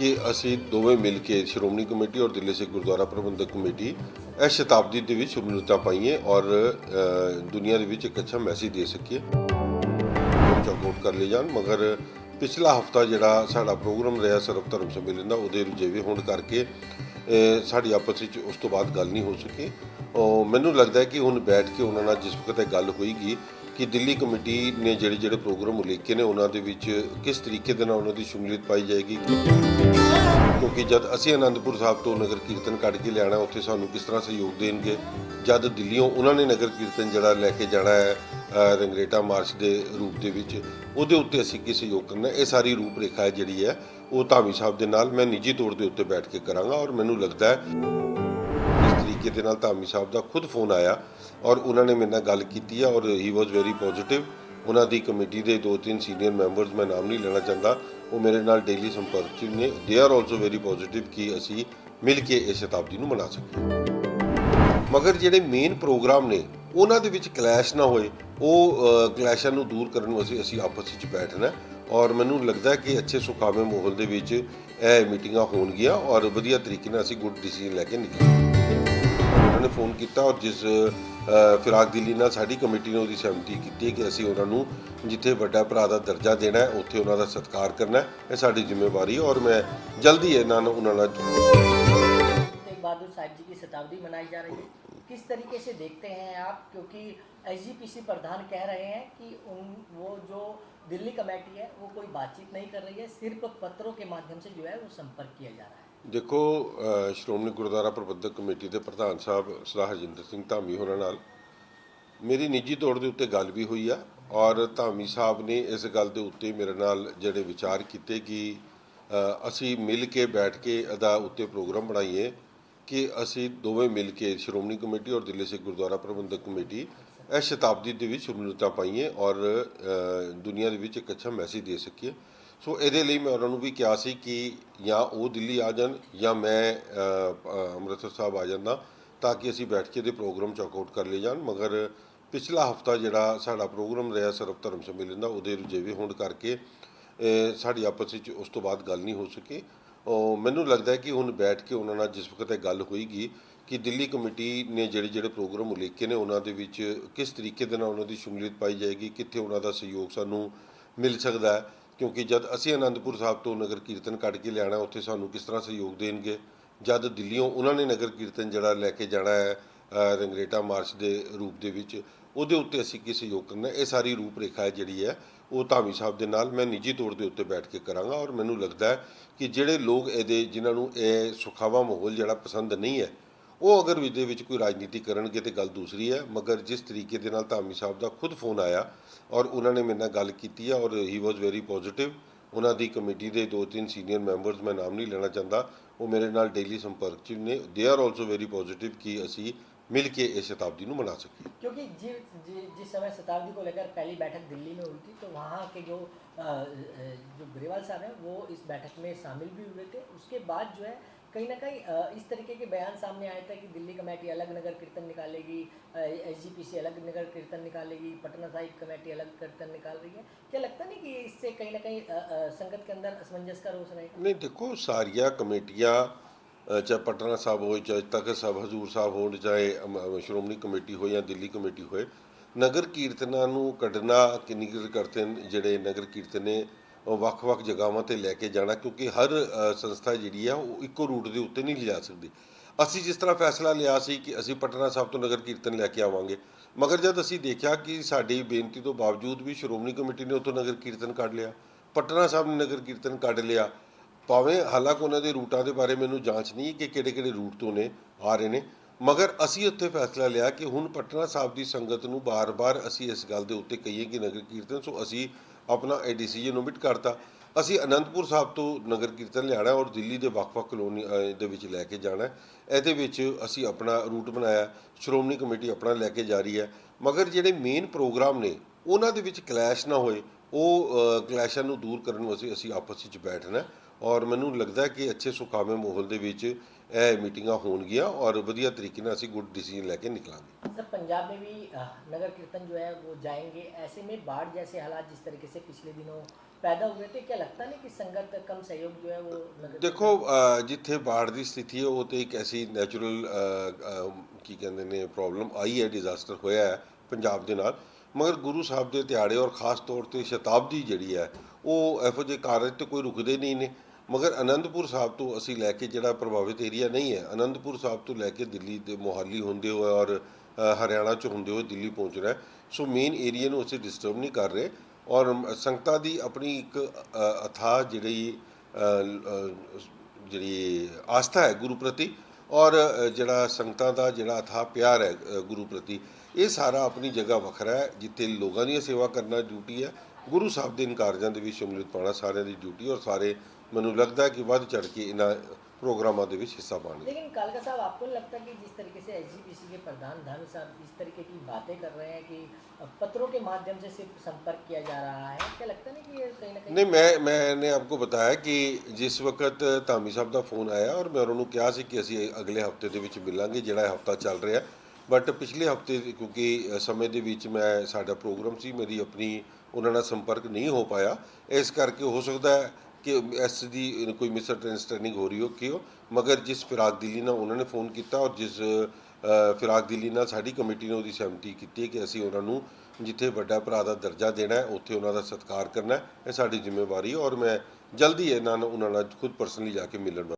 ਕਿ ਅਸੀਂ ਦੋਵੇਂ ਮਿਲ ਕੇ ਸ਼੍ਰੋਮਣੀ ਕਮੇਟੀ ਔਰ ਦਿੱਲੀ ਸਿੱਖ ਗੁਰਦੁਆਰਾ ਪ੍ਰਬੰਧਕ ਕਮੇਟੀ ਇਸ ਸ਼ਤਾਬਦੀ ਦੇ ਵਿੱਚ ਸ਼ਮੂਲੀਅਤਾਂ ਪਾਈਏ ਔਰ ਦੁਨੀਆ ਦੇ ਵਿੱਚ ਇੱਕ ਅੱਛਾ ਮੈਸੇਜ ਦੇ ਸਕੀਏ। ਚੌਕਆਊਟ ਕਰ ਲਏ ਜਾਣ, ਮਗਰ ਪਿਛਲਾ ਹਫਤਾ ਜਿਹੜਾ ਸਾਡਾ ਪ੍ਰੋਗਰਾਮ ਰਿਹਾ ਸਰਵ ਧਰਮ ਸੰਮੇਲਨ ਦਾ, ਉਹਦੇ ਰੁਝੇਵੇਂ ਹੋਣ ਕਰਕੇ ਸਾਡੀ ਆਪਸ ਵਿੱਚ ਉਸ ਤੋਂ ਬਾਅਦ ਗੱਲ ਨਹੀਂ ਹੋ ਸਕੀ। ਮੈਨੂੰ ਲੱਗਦਾ ਹੈ ਕਿ ਹੁਣ ਬੈਠ ਕੇ ਉਹਨਾਂ ਨਾਲ ਜਿਸ ਵਕਤ ਇਹ ਗੱਲ ਹੋਏਗੀ ਕਿ ਦਿੱਲੀ ਕਮੇਟੀ ਨੇ ਜਿਹੜੇ ਜਿਹੜੇ ਪ੍ਰੋਗਰਾਮ ਉਲੀਕੇ ਨੇ, ਉਹਨਾਂ ਦੇ ਵਿੱਚ ਕਿਸ ਤਰੀਕੇ ਦੇ ਨਾਲ ਉਹਨਾਂ ਦੀ ਸ਼ਮੂਲੀਅਤ ਪਾਈ ਜਾਏਗੀ? ਕਿਉਂਕਿ ਜਦ ਅਸੀਂ ਅਨੰਦਪੁਰ ਸਾਹਿਬ ਤੋਂ ਨਗਰ ਕੀਰਤਨ ਕੱਢ ਕੇ ਲਿਆਣਾ ਉੱਥੇ ਸਾਨੂੰ ਕਿਸ ਤਰ੍ਹਾਂ ਸਹਿਯੋਗ ਦੇਣਗੇ? ਜਦ ਦਿੱਲੀੋਂ ਉਹਨਾਂ ਨੇ ਨਗਰ ਕੀਰਤਨ ਜਿਹੜਾ ਲੈ ਕੇ ਜਾਣਾ ਹੈ ਰੰਗਰੇਟਾ ਮਾਰਚ ਦੇ ਰੂਪ ਦੇ ਵਿੱਚ, ਉਹਦੇ ਉੱਤੇ ਅਸੀਂ ਕੀ ਸਹਿਯੋਗ ਕਰਨਾ ਇਹ ਸਾਰੀ ਰੂਪ ਰੇਖਾ ਹੈ ਜਿਹੜੀ ਹੈ, ਉਹ ਧਾਮੀ ਸਾਹਿਬ ਦੇ ਨਾਲ ਮੈਂ ਨਿੱਜੀ ਤੌਰ ਦੇ ਉੱਤੇ ਬੈਠ ਕੇ ਕਰਾਂਗਾ ਔਰ ਮੈਨੂੰ ਲੱਗਦਾ ਹੈ ਇਸ ਤਰੀਕੇ ਦੇ ਨਾਲ ਧਾਮੀ ਸਾਹਿਬ ਦਾ ਖੁਦ ਫੋਨ ਆਇਆ ਔਰ ਉਹਨਾਂ ਨੇ ਮੇਰੇ ਨਾਲ ਗੱਲ ਕੀਤੀ ਹੈ ਔਰ ਹੀ ਵਾਸ ਵੈਰੀ ਪੋਜ਼ਿਟਿਵ ਉਹਨਾਂ ਦੀ ਕਮੇਟੀ ਦੇ ਦੋ ਤਿੰਨ ਸੀਨੀਅਰ ਮੈਂਬਰਸ ਮੈਂ ਨਾਮ ਨਹੀਂ ਲੈਣਾ ਚਾਹੁੰਦਾ। ਉਹ ਮੇਰੇ ਨਾਲ ਡੇਲੀ ਸੰਪਰਕ 'ਚ ਨੇ। They are also very positive ਕਿ ਅਸੀਂ ਮਿਲ ਕੇ ਇਸ ਸ਼ਤਾਬਦੀ ਨੂੰ ਮਨਾ ਸਕੀਏ। ਮਗਰ ਜਿਹੜੇ ਮੇਨ ਪ੍ਰੋਗਰਾਮ ਨੇ, ਉਹਨਾਂ ਦੇ ਵਿੱਚ ਕਲੈਸ਼ ਨਾ ਹੋਏ। ਉਹ ਕਲੈਸ਼ਾਂ ਨੂੰ ਦੂਰ ਕਰਨ ਵਾਸਤੇ ਅਸੀਂ ਆਪਸ ਵਿੱਚ ਬੈਠਣਾ ਔਰ ਮੈਨੂੰ ਲੱਗਦਾ ਕਿ ਅੱਛੇ ਸੁਖਾਵੇਂ ਮਾਹੌਲ ਦੇ ਵਿੱਚ ਇਹ ਮੀਟਿੰਗਾਂ ਹੋਣਗੀਆਂ ਔਰ ਵਧੀਆ ਤਰੀਕੇ ਨਾਲ ਅਸੀਂ ਗੁੱਡ ਡਿਸੀਜਨ ਲੈ ਕੇ ਨਿਕਲਾਂਗੇ। ਨੇ ਫੋਨ ਕੀਤਾ ਔਰ ਜਿਸ ਅ, ਫਿਰਾਕ ਦਿੱਲੀ ਨਾਲ ਸਾਡੀ ਕਮੇਟੀ ਨੇ ਉਹਦੀ ਸਹਿਮਤੀ ਕੀਤੀ ਹੈ ਕਿ ਅਸੀਂ ਉਹਨਾਂ ਨੂੰ ਜਿੱਥੇ ਵੱਡਾ ਭਰਾ ਦਾ ਦਰਜਾ ਦੇਣਾ ਹੈ ਉੱਥੇ ਉਹਨਾਂ ਦਾ ਸਤਿਕਾਰ ਕਰਨਾ ਹੈ ਇਹ ਸਾਡੀ ਜ਼ਿੰਮੇਵਾਰੀ ਹੈ ਔਰ ਮੈਂ ਜਲਦੀ ਇਹਨਾਂ ਨਾਲ ਉਹਨਾਂ ਨਾਲ तेग बहादुर साहब जी की शताब्दी मनाई जा रही है किस तरीके से देखते हैं आप क्योंकि एसजीपीसी प्रधान कह रहे हैं कि उन वो जो दिल्ली कमेटी है वो कोई बातचीत नहीं कर रही है सिर्फ पत्रों के माध्यम से जो है वो संपर्क किया जा रहा है ਦੇਖੋ ਸ਼੍ਰੋਮਣੀ ਗੁਰਦੁਆਰਾ ਪ੍ਰਬੰਧਕ ਕਮੇਟੀ ਦੇ ਪ੍ਰਧਾਨ ਸਾਹਿਬ ਸਰਦਾਰ ਹਰਜਿੰਦਰ ਸਿੰਘ ਧਾਮੀ ਹੋਰਾਂ ਨਾਲ ਮੇਰੀ ਨਿੱਜੀ ਤੌਰ ਦੇ ਉੱਤੇ ਗੱਲ ਵੀ ਹੋਈ ਆ ਔਰ ਧਾਮੀ ਸਾਹਿਬ ਨੇ ਇਸ ਗੱਲ ਦੇ ਉੱਤੇ ਮੇਰੇ ਨਾਲ ਜਿਹੜੇ ਵਿਚਾਰ ਕੀਤੇ ਕਿ ਅਸੀਂ ਮਿਲ ਕੇ ਬੈਠ ਕੇ ਅਦਾ ਉੱਤੇ ਪ੍ਰੋਗਰਾਮ ਬਣਾਈਏ ਕਿ ਅਸੀਂ ਦੋਵੇਂ ਮਿਲ ਕੇ ਸ਼੍ਰੋਮਣੀ ਕਮੇਟੀ ਔਰ ਦਿੱਲੀ ਸਿੱਖ ਗੁਰਦੁਆਰਾ ਪ੍ਰਬੰਧਕ ਕਮੇਟੀ ਇਸ ਸ਼ਤਾਬਦੀ ਦੇ ਵਿੱਚ ਸ਼ਮੂਲੀਅਤਾਂ ਪਾਈਏ ਔਰ ਦੁਨੀਆ ਦੇ ਵਿੱਚ ਇੱਕ ਅੱਛਾ ਮੈਸੇਜ ਦੇ ਸਕੀਏ। ਸੋ ਇਹਦੇ ਲਈ ਮੈਂ ਉਹਨਾਂ ਨੂੰ ਵੀ ਕਿਹਾ ਸੀ ਕਿ ਜਾਂ ਉਹ ਦਿੱਲੀ ਆ ਜਾਣ ਜਾਂ ਮੈਂ ਅੰਮ੍ਰਿਤਸਰ ਸਾਹਿਬ ਆ ਜਾਂਦਾ ਤਾਂ ਕਿ ਅਸੀਂ ਬੈਠ ਕੇ ਇਹਦੇ ਪ੍ਰੋਗਰਾਮ ਚੌਕਆਊਟ ਕਰ ਲਏ ਜਾਣ। ਮਗਰ ਪਿਛਲਾ ਹਫਤਾ ਜਿਹੜਾ ਸਾਡਾ ਪ੍ਰੋਗਰਾਮ ਰਿਹਾ ਸਰਵ ਧਰਮ ਸੰਮੇਲਨ ਦਾ, ਉਹਦੇ ਰੁਝੇਵੇਂ ਹੋਣ ਕਰਕੇ ਸਾਡੀ ਆਪਸ ਵਿੱਚ ਉਸ ਤੋਂ ਬਾਅਦ ਗੱਲ ਨਹੀਂ ਹੋ ਸਕੀ। ਮੈਨੂੰ ਲੱਗਦਾ ਹੈ ਕਿ ਹੁਣ ਬੈਠ ਕੇ ਉਹਨਾਂ ਨਾਲ ਜਿਸ ਵਕਤ ਇਹ ਗੱਲ ਹੋਏਗੀ ਕਿ ਦਿੱਲੀ ਕਮੇਟੀ ਨੇ ਜਿਹੜੇ ਜਿਹੜੇ ਪ੍ਰੋਗਰਾਮ ਉਲੀਕੇ ਨੇ, ਉਹਨਾਂ ਦੇ ਵਿੱਚ ਕਿਸ ਤਰੀਕੇ ਦੇ ਨਾਲ ਉਹਨਾਂ ਦੀ ਸ਼ਮੂਲੀਅਤ ਪਾਈ ਜਾਏਗੀ, ਕਿੱਥੇ ਉਹਨਾਂ ਦਾ ਸਹਿਯੋਗ ਸਾਨੂੰ ਮਿਲ ਸਕਦਾ ਹੈ। ਕਿਉਂਕਿ ਜਦ ਅਸੀਂ ਅਨੰਦਪੁਰ ਸਾਹਿਬ ਤੋਂ ਨਗਰ ਕੀਰਤਨ ਕੱਢ ਕੇ ਲਿਆਣਾ ਉੱਥੇ ਸਾਨੂੰ ਕਿਸ ਤਰ੍ਹਾਂ ਸਹਿਯੋਗ ਦੇਣਗੇ? ਜਦ ਦਿੱਲੀੋਂ ਉਹਨਾਂ ਨੇ ਨਗਰ ਕੀਰਤਨ ਜਿਹੜਾ ਲੈ ਕੇ ਜਾਣਾ ਹੈ ਰੰਗਰੇਟਾ ਮਾਰਚ ਦੇ ਰੂਪ ਦੇ ਵਿੱਚ, ਉਹਦੇ ਉੱਤੇ ਅਸੀਂ ਕੀ ਸਹਿਯੋਗ ਕਰਨਾ ਇਹ ਸਾਰੀ ਰੂਪ ਰੇਖਾ ਹੈ ਜਿਹੜੀ ਹੈ, ਉਹ ਧਾਮੀ ਸਾਹਿਬ ਦੇ ਨਾਲ ਮੈਂ ਨਿੱਜੀ ਤੌਰ ਦੇ ਉੱਤੇ ਬੈਠ ਕੇ ਕਰਾਂਗਾ ਔਰ ਮੈਨੂੰ ਲੱਗਦਾ ਹੈ ਕਿ ਜਿਹੜੇ ਲੋਕ ਇਹਦੇ, ਜਿਨ੍ਹਾਂ ਨੂੰ ਇਹ ਸੁਖਾਵਾ ਮਾਹੌਲ ਜਿਹੜਾ ਪਸੰਦ ਨਹੀਂ ਹੈ ਉਹ ਅਗਰ ਵਿਦੇ ਵਿੱਚ ਕੋਈ ਰਾਜਨੀਤੀ ਕਰਨਗੇ ਤੇ ਗੱਲ ਦੂਸਰੀ ਹੈ ਮਗਰ ਜਿਸ ਤਰੀਕੇ ਦੇ ਨਾਲ ਧਾਮੀ ਸਾਹਿਬ ਦਾ ਖੁਦ ਫੋਨ ਆਇਆ ਔਰ ਉਹਨਾਂ ਨੇ ਮੇਰੇ ਨਾਲ ਗੱਲ ਕੀਤੀ ਹੈ ਔਰ ਹੀ ਵਾਸ ਵੈਰੀ ਪੋਜ਼ਿਟਿਵ ਉਹਨਾਂ ਦੀ ਕਮੇਟੀ ਦੇ ਦੋ ਤਿੰਨ ਸੀਨੀਅਰ ਮੈਂਬਰਸ ਮੈਂ ਨਾਮ ਨਹੀਂ ਲੈਣਾ ਚਾਹੁੰਦਾ ਉਹ ਮੇਰੇ ਨਾਲ ਡੇਲੀ ਸੰਪਰਕ 'ਚ ਨੇ they are also very positive ਕਿ ਅਸੀਂ ਮਿਲ ਕੇ ਇਸ ਸ਼ਤਾਬਦੀ ਨੂੰ ਮਨਾ ਸਕੀਏ क्योंकि जि, जि, जिस समय शताब्दी को लेकर पहली बैठक दिल्ली में हुई थी तो वहाँ के जो अ, अ, जो ग्रेवाल साहब हैं वो इस बैठक में शामिल भी हुए थे उसके बाद जो है कहीं ना कहीं अ, इस तरीके के बयान सामने आए थे कि दिल्ली कमेटी अलग नगर कीर्तन निकालेगी एस अलग नगर कीर्तन निकालेगी पटना साहिब कमेटी अलग कीर्तन निकाल रही है क्या लगता नहीं कि इससे कहीं ना कहीं अ, अ, संगत के अंदर असमंजस का रोष रहेगा ਨਹੀਂ ਦੇਖੋ ਸਾਰੀਆਂ ਕਮੇਟੀਆਂ ਅ, ਚਾਹੇ ਪਟਨਾ ਸਾਹਿਬ ਹੋਏ ਚਾਹੇ ਤਖਤ ਸਾਹਿਬ ਹਜ਼ੂਰ ਸਾਹਿਬ ਹੋਣ ਚਾਹੇ ਅਮ, ਸ਼੍ਰੋਮਣੀ ਕਮੇਟੀ ਹੋਏ ਜਾਂ ਦਿੱਲੀ ਕਮੇਟੀ ਹੋਏ ਨਗਰ ਕੀਰਤਨਾਂ ਨੂੰ ਕੱਢਣਾ ਕਿੰਨੀ ਕੁ ਕਰਦੇ ਨੇ ਜਿਹੜੇ ਨਗਰ ਕੀਰਤਨ ਨੇ ਉਹ ਵੱਖ-ਵੱਖ ਜਗ੍ਹਾਵਾਂ ਤੇ ਲੈ ਕੇ ਜਾਣਾ, ਕਿਉਂਕਿ ਹਰ ਸੰਸਥਾ ਜਿਹੜੀ ਆ, ਉਹ ਇੱਕੋ ਰੂਟ ਦੇ ਉੱਤੇ ਨਹੀਂ ਲਿਜਾ ਸਕਦੀ। ਅਸੀਂ ਜਿਸ ਤਰ੍ਹਾਂ ਫੈਸਲਾ ਲਿਆ ਸੀ ਕਿ ਅਸੀਂ ਪਟਨਾ ਸਾਹਿਬ ਤੋਂ ਨਗਰ ਕੀਰਤਨ ਲੈ ਕੇ ਆਵਾਂਗੇ, ਮਗਰ ਜਦ ਅਸੀਂ ਦੇਖਿਆ ਕਿ ਸਾਡੀ ਬੇਨਤੀ ਤੋਂ ਬਾਵਜੂਦ ਵੀ ਸ਼੍ਰੋਮਣੀ ਕਮੇਟੀ ਨੇ ਉੱਥੋਂ ਨਗਰ ਕੀਰਤਨ ਕੱਢ ਲਿਆ, ਪਟਨਾ ਸਾਹਿਬ ਨੇ ਨਗਰ ਕੀਰਤਨ ਕੱਢ ਲਿਆ, ਭਾਵੇਂ ਹਾਲਾਂਕਿ ਉਹਨਾਂ ਦੇ ਰੂਟਾਂ ਦੇ ਬਾਰੇ ਮੈਨੂੰ ਜਾਂਚ ਨਹੀਂ ਕਿ ਕਿਹੜੇ-ਕਿਹੜੇ ਰੂਟ ਤੋਂ ਨੇ, ਆ ਰਹੇ ਨੇ, ਮਗਰ ਅਸੀਂ ਉੱਥੇ ਫੈਸਲਾ ਲਿਆ ਕਿ ਹੁਣ ਪਟਨਾ ਸਾਹਿਬ ਦੀ ਸੰਗਤ ਨੂੰ ਬਾਰ-ਬਾਰ ਅਸੀਂ ਇਸ ਗੱਲ ਦੇ ਉੱਤੇ ਕਹੀਏ ਕਿ ਨਗਰ ਕੀਰਤਨ, ਸੋ ਅਸੀਂ ਆਪਣਾ ਇਹ ਡਿਸੀਜਨ ਓਮਿਟ ਕਰਤਾ। ਅਸੀਂ ਅਨੰਦਪੁਰ ਸਾਹਿਬ ਤੋਂ ਨਗਰ ਕੀਰਤਨ ਲਿਆਣਾ ਔਰ ਦਿੱਲੀ ਦੇ ਵੱਖ-ਵੱਖ ਕਲੋਨੀ ਦੇ ਵਿੱਚ ਲੈ ਕੇ ਜਾਣਾ ਇਹਦੇ ਵਿੱਚ ਅਸੀਂ ਆਪਣਾ ਰੂਟ ਬਣਾਇਆ, ਸ਼੍ਰੋਮਣੀ ਕਮੇਟੀ ਆਪਣਾ ਲੈ ਕੇ ਜਾ ਰਹੀ ਹੈ। ਮਗਰ ਜਿਹੜੇ ਮੇਨ ਪ੍ਰੋਗਰਾਮ ਨੇ, ਉਹਨਾਂ ਦੇ ਵਿੱਚ ਕਲੈਸ਼ ਨਾ ਹੋਏ। ਉਹ ਕਲੈਸ਼ਾਂ ਨੂੰ ਦੂਰ ਕਰਨ ਵਾਸਤੇ ਅਸੀਂ ਆਪਸ ਵਿੱਚ ਬੈਠਣਾ ਔਰ ਮੈਨੂੰ ਲੱਗਦਾ ਕਿ ਅੱਛੇ ਸੁਖਾਵੇਂ ਮਾਹੌਲ ਦੇ ਵਿੱਚ ਇਹ ਮੀਟਿੰਗਾਂ ਹੋਣਗੀਆਂ ਔਰ ਵਧੀਆ ਤਰੀਕੇ ਨਾਲ ਅਸੀਂ ਗੁੱਡ ਡਿਸੀਜਨ ਲੈ ਕੇ ਨਿਕਲਾਂਗੇ सर पंजाब में भी अ, नगर कीर्तन जो है वो जाएंगे ऐसे में बाढ़ जैसे हालात जिस तरीके से पिछले दिनों पैदा हुए थे क्या लगता नहीं कि संगत कम सहयोग जो है वो नगर ਦੇਖੋ ਅ, ਜਿੱਥੇ ਬਾੜ ਦੀ ਸਥਿਤੀ ਹੈ ਉਹ ਤੇ ਇੱਕ ਐਸੀ ਨੈਚੁਰਲ ਕੀ ਕਹਿੰਦੇ ਨੇ ਪ੍ਰੋਬਲਮ ਆਈ ਹੈ ਡਿਜ਼ਾਸਟਰ ਹੋਇਆ ਹੈ ਪੰਜਾਬ ਦੇ ਨਾਲ ਮਗਰ ਗੁਰੂ ਸਾਹਿਬ ਦੇ ਦਿਹਾੜੇ ਔਰ ਖਾਸ ਤੌਰ ਤੇ ਸ਼ਤਾਬਦੀ ਜਿਹੜੀ ਹੈ ਉਹ ਇਹੋ ਜਿਹੇ ਕਾਰਜ ਤੇ ਕੋਈ ਰੁਕਦੇ ਨਹੀਂ ਨੇ ਮਗਰ ਅਨੰਦਪੁਰ ਸਾਹਿਬ ਤੋਂ ਅਸੀਂ ਲੈ ਕੇ ਜਿਹੜਾ ਪ੍ਰਭਾਵਿਤ ਏਰੀਆ ਨਹੀਂ ਹੈ ਅਨੰਦਪੁਰ ਸਾਹਿਬ ਤੋਂ ਲੈ ਕੇ ਦਿੱਲੀ ਦੇ ਮੋਹਾਲੀ ਹੁੰਦੇ ਹੋਏ ਔਰ ਹਰਿਆਣਾ ਚ ਹੁੰਦੇ ਹੋਏ ਦਿੱਲੀ ਪਹੁੰਚਣਾ ਸੋ ਮੇਨ ਏਰੀਆ ਨੂੰ ਅਸੀਂ ਡਿਸਟਰਬ ਨਹੀਂ ਕਰ ਰਹੇ ਔਰ ਸੰਗਤਾਂ ਦੀ ਆਪਣੀ ਇੱਕ ਅ, ਅਥਾਹ ਜਿਹੜੀ ਜਿਹੜੀ ਆਸਥਾ ਹੈ ਗੁਰੂ ਪ੍ਰਤੀ ਔਰ ਜਿਹੜਾ ਸੰਗਤਾਂ ਦਾ ਜਿਹੜਾ ਅਥਾਹ ਪਿਆਰ ਹੈ ਗੁਰੂ ਪ੍ਰਤੀ ਇਹ ਸਾਰਾ ਆਪਣੀ ਜਗ੍ਹਾ ਵੱਖਰਾ ਹੈ ਜਿੱਥੇ ਲੋਕਾਂ ਦੀ ਸੇਵਾ ਕਰਨਾ ਡਿਊਟੀ ਹੈ। ਗੁਰੂ ਸਾਹਿਬ ਦੇ ਇਨ ਕਾਰਜਾਂ ਦੇ ਵਿੱਚ ਸ਼ਮੂਲੀਅਤ ਪਾਉਣਾ ਸਾਰਿਆਂ ਦੀ ਡਿਊਟੀ ਔਰ ਸਾਰੇ ਮੈਨੂੰ ਲੱਗਦਾ ਹੈ ਕਿ ਵੱਧ ਚੜ ਕੇ ਇਹਨਾਂ ਪ੍ਰੋਗਰਾਮਾਂ ਦੇ ਵਿੱਚ ਹਿੱਸਾ ਪਾਉਣਗੇ लेकिन कालका साहब आपको नहीं लगता कि जिस तरीके से एसजीपीसी के प्रधान धामी साहब इस तरीके की बातें कर रहे हैं कि पत्रों के माध्यम से सिर्फ संपर्क किया जा रहा है क्या लगता नहीं कि ये कहीं ना कहीं नहीं मैं मैंने आपको बताया ਕਿ ਜਿਸ ਵਕਤ ਧਾਮੀ ਸਾਹਿਬ ਦਾ ਫੋਨ ਆਇਆ ਔਰ ਮੈਂ ਉਹਨਾਂ ਨੂੰ ਕਿਹਾ ਸੀ ਕਿ ਅਸੀਂ ਅਗਲੇ ਹਫਤੇ ਦੇ ਵਿੱਚ ਮਿਲਾਂਗੇ ਜਿਹੜਾ ਇਹ ਹਫਤਾ ਚੱਲ ਰਿਹਾ ਬਟ ਪਿਛਲੇ ਹਫਤੇ ਕਿਉਂਕਿ ਅ, ਸਮੇਂ ਦੇ ਵਿੱਚ ਉਹਨਾਂ ਨਾਲ ਸੰਪਰਕ ਨਹੀਂ ਹੋ ਪਾਇਆ। ਇਸ ਕਰਕੇ ਹੋ ਸਕਦਾ ਹੈ ਕਿ ਇਸ ਦੀ ਕੋਈ ਮਿਸਅੰਡਰਸਟੈਂਡਿੰਗ ਹੋ ਰਹੀ ਹੋ, ਕਿ ਉਹ ਮਗਰ ਜਿਸ ਫਿਰਾਕ ਦਿੱਲੀ ਨਾਲ ਉਹਨਾਂ ਨੇ ਫੋਨ ਕੀਤਾ ਔਰ ਜਿਸ ਫਿਰਾਕ ਦਿੱਲੀ ਨਾਲ ਸਾਡੀ ਕਮੇਟੀ ਨੇ ਉਹਦੀ ਸਹਿਮਤੀ ਕੀਤੀ ਕਿ ਅਸੀਂ ਉਹਨਾਂ ਨੂੰ ਜਿੱਥੇ ਵੱਡਾ ਭਰਾ ਦਾ ਦਰਜਾ ਦੇਣਾ ਹੈ, ਉੱਥੇ ਉਹਨਾਂ ਦਾ ਸਤਿਕਾਰ ਕਰਨਾ ਹੈ। ਇਹ ਸਾਡੀ ਜ਼ਿੰਮੇਵਾਰੀ ਔਰ ਮੈਂ ਜਲਦੀ ਇਹਨਾਂ ਨੂੰ, ਉਹਨਾਂ ਨਾਲ ਖੁਦ ਪਰਸਨਲੀ ਜਾ ਕੇ ਮਿਲਣ